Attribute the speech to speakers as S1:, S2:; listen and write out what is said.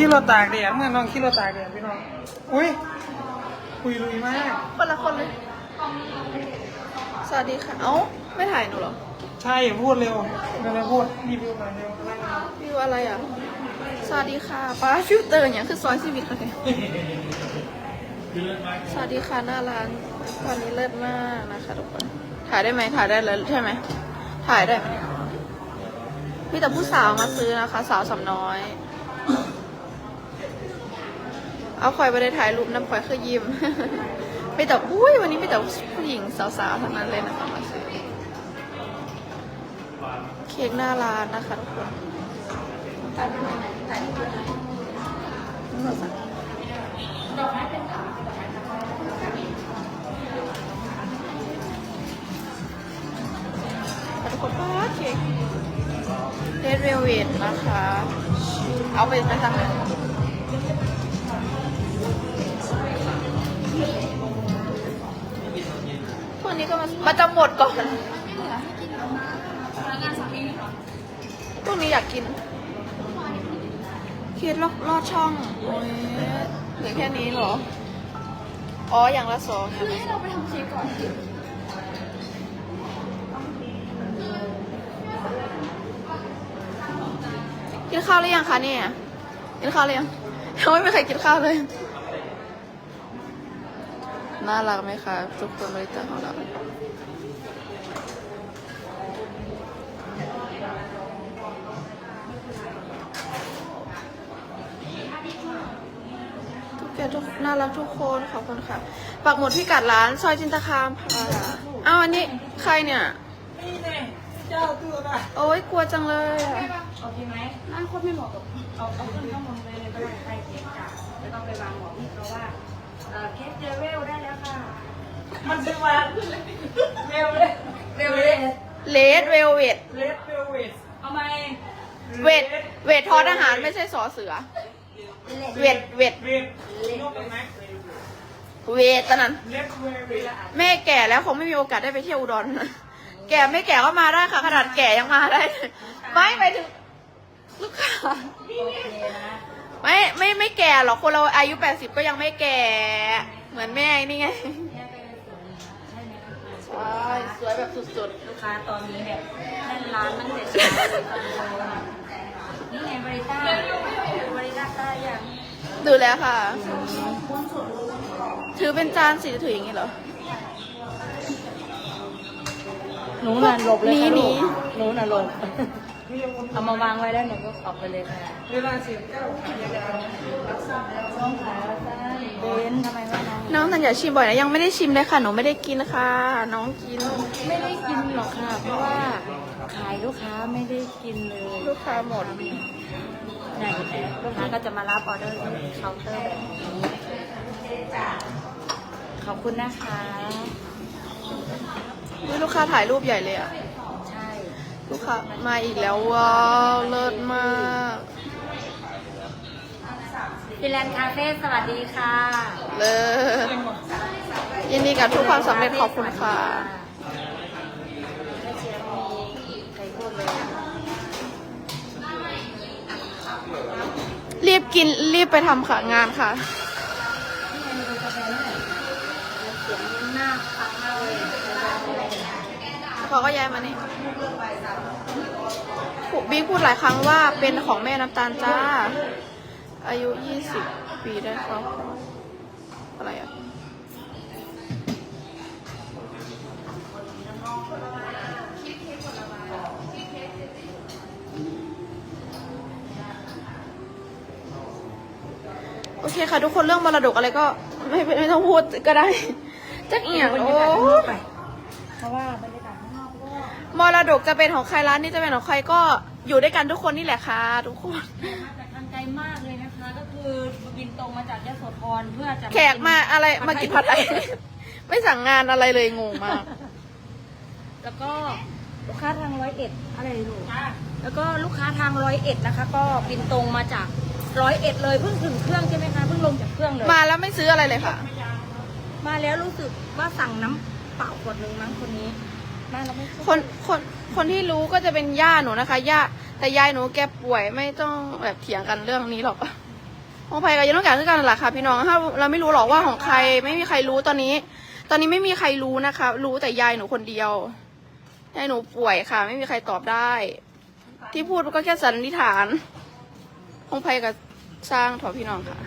S1: ขี่รถตากแดดเมื่อน้องขี่รถตากแดดพี่น้อง อุ้ยคุยลุยมาก
S2: คนละคนเลย สวัสดีค่ะ เอ้า ไม่ถ่ายหนูเหรอ
S1: ใช่พูดเร็วเร็วๆพูดรีวิวหน่อยเร็วอะไรนะ
S2: วิวอะไรอะ สวัสดีค่ะป้าฟิลเตอร์อย่างคือซอยชีวิตค่ะแกสวัสดีค่ะหน้าร้านวันนี้เลิศมากนะคะทุกคน ถ่ายได้ไหมถ่ายได้เลยใช่ไหม ถ่ายได้ไหมมีแต่ผู้สาวมาซื้อนะคะ สาวสำน้อย เอาคอยไปได้ถ่ายรูปน้ำคอยคือยิ้มมีแต่อุ้ยวันนี้มีแต่ผู้หญิงสาวๆทั้งนั้นเลยนะคะมาซื้อเค้กหน้าร้านนะคะทุกคนทุกคนป้าเค้กเดดเวลเวทนะคะ เอาไปไปทำอะไรพ นี้ก็มามาจะหมดก่อนพวกนี้อยากกินเค้กลอดลอดช่องโอ้ยเหลือแค่นี้เหรอ อ๋อ อย่างละสองอย่างละสอง
S3: เราไปทำเค้กก่อน
S2: กินข้าวหรือยังคะเนี่ย กินข้าวหรือยังยังไม่มีใครกินข้าวเลย น่ารักไหมคะทุกคนบริจาคของเราทุกแกทุกน่ารักทุกคนขอบคุณค่ะ ปักหมุดพิกัดร้านซอยจินตคามพาอ้าวอันนี้ใครเนี่ย
S1: นี่แน่เจ้าตัวนะ
S2: โอ้ยกลัวจังเลยอะ
S3: โอเคไหมหน้าโคตรไม่เหมาะกับเอาเอาขึ้นข้างบนเลยเลยก็ได้ใส่เค้กจ้ะไม่ต้องไปวางบอกพี่เขาว่า เอ่อเค้กเจเวลได้แล้วค่ะ
S1: มันจะมาเร็วเลย
S3: เร็วเลย
S2: เลดเวลเวท
S1: เลดเวลเวส
S3: เอาไหม
S2: เวทเวททอดอาหารไม่ใช่สอเสือ เวทเวท
S1: เวสนกเป็นไหม
S2: เวทตอนนั้น
S1: เลดเวลเวส
S2: แม่แก่แล้วคงไม่มีโอกาสได้ไปเที่ยวอุดรแก่ไม่แก่ก็มาได้ค่ะ ขนาดแก่ยังมาได้ ไม่ไปถึง ลูกค้า
S3: โอเคนะ
S2: ไม่ไม่ไม่แก่หรอกคนเราอายุแปดสิบก็ยังไม่แก่ เหมือนแม่นี่ไง
S3: เนี่ยเป็นสวยใช่ไหมคะ
S2: ใช่สวยแบบสุด
S3: ลูกค้าตอนนี้แบบแน่นร้านตั้งแต่เช้าเลยตอนนี้นี่ไงบริต้าบริต้าได้ยัง
S2: ๆ ดูแล้วค่ะถือเป็นจานสีถืออย่างนี้เหรอ
S3: หนูน่ะหลบเลย
S2: หนี
S3: ค่ะ
S2: หนี
S3: ลูกหนูน่ะหลบ
S1: นี่ยังวน
S3: เอามาวางไว้แล้วหนูก็ออกไปเลยค่ะ
S1: เวลาสียงแก้วขายาว
S3: น้องขาสั้นเบนทำไมว่าน้อง
S2: น้องตันอย่าชิมบ่อยนะยังไม่ได้ชิมเลยค่ะหนูไม่ได้กินค่ะ น้องกิน
S3: ไม่ได้กินหรอกค่ะ เพราะว่าขายลูกค้าไม่ได้กินเลย
S2: ลูกค้าหมด
S3: ไหนแอบลูกค้าก็จะมารับออเดอร์ที่เคาน์เตอร์แบบนี้ขอบคุณนะคะ
S2: ลูกค้าถ่ายรูปใหญ่เลยอะ ลูกค้ามาอีกแล้วว้าวเลิศมาก
S3: ฟิแลนด์คาเฟ่สวัสดีค่ะ
S2: เลิศยินดีกับทุกความสำเร็จขอบคุณค่ะ
S3: แม่เชียร์มีใครพูดเลย
S2: รีบกินรีบไปทำค่ะงานค่ะ
S3: เสียงหน้าฟังมากเลย
S2: เขาก็ย้ายมานี่บิ๊กพูดหลายครั้งว่าเป็นของแม่น้ำตาลจ้า อายุ20ปีได้ครับอะไรอะโอเคค่ะ ทุกคนเรื่องมรดกอะไรก็ไม่ไม่ต้องพูดก็ได้จักเอียงโอ้
S3: ยเพราะว่าบรรย
S2: มรดกจะเป็นของใครร้านนี้จะเป็นของใครก็อยู่ด้วยกันทุกคนนี่แหละค่ะทุกคน
S3: มาจากทางไกลมากเลยนะคะ ก็คือบินตรงมาจากยโสธรเพื่อจะ
S2: แขกมาอะไรมากินผัดไทยไม่สั่งงานอะไรเลยงงมาก
S3: แล้วก็ลูกค้าทางร้อยเอ็ดอะไรลูกแล้วก็ลูกค้าทางร้อยเอ็ดนะคะ ก็บินตรงมาจากร้อยเอ็ดเลยเพิ่งถึงเครื่องใช่ไหมคะเพิ่งลงจากเครื่องเลย
S2: มาแล้วไม่ซื้ออะไรเลยค่ะ
S3: มาแล้วรู้สึกว่าสั่งน้ำเปล่าขวดหนึ่งมั้งคนนี้ มาแล้วไม่
S2: คนคนคนที่รู้ก็จะเป็นย่าหนูนะคะย่าแต่ยายหนูแกป่วยไม่ต้องแบบเถียงกันเรื่องนี้หรอกของใครกับยังต้องการคือกันนั่นแหละค่ะพี่น้องถ้าเราไม่รู้หรอกว่าของใครไม่มีใครรู้ตอนนี้ ตอนนี้ไม่มีใครรู้นะคะ รู้แต่ยายหนูคนเดียวยายหนูป่วยค่ะ ไม่มีใครตอบได้ ที่พูดก็แค่สันนิษฐานของใครกับสร้างถอพี่น้องค่ะ